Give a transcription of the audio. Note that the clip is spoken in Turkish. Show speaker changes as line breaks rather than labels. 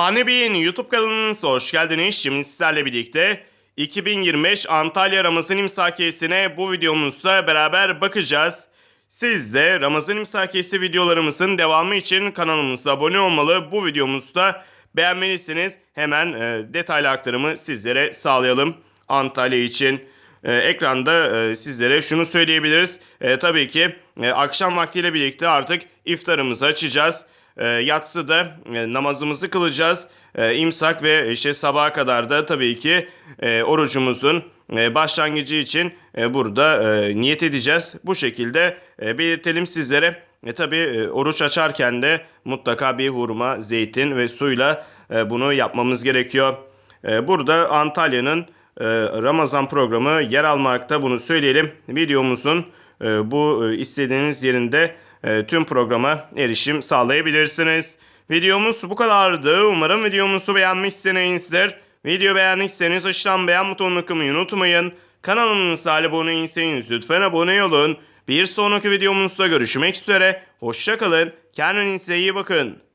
Hane Bey'in YouTube kanalınıza hoş geldiniz. Şimdi sizlerle birlikte 2025 Antalya Ramazan İmsakiyesi'ne bu videomuzda beraber bakacağız. Siz de Ramazan İmsakiyesi videolarımızın devamı için kanalımıza abone olmalı. Bu videomuzda beğenmelisiniz. Hemen e, detaylı aktarımı sizlere sağlayalım. Antalya için e, ekranda e, sizlere şunu söyleyebiliriz. E, tabii ki e, akşam vaktiyle birlikte artık iftarımızı açacağız. E, yatsıda namazımızı kılacağız. E, imsak ve işte sabaha kadar da tabii ki e, orucumuzun e, başlangıcı için e, burada niyet edeceğiz. Bu şekilde belirtelim sizlere. E, tabii e, oruç açarken de mutlaka bir hurma, zeytin ve suyla bunu yapmamız gerekiyor. Burada Antalya'nın Ramazan programı yer almakta bunu söyleyelim. Videomuzun bu istediğiniz yerinde e, tüm programa erişim sağlayabilirsiniz. Videomuz bu kadardı. Umarım videomuzu beğenmişsinizdir. Video beğendiyseniz aşağıdan beğen butonuna kılmayı unutmayın. Kanalımıza abone değilseniz lütfen abone olun. Bir sonraki videomuzda görüşmek üzere. Hoşçakalın. Kendinize iyi bakın.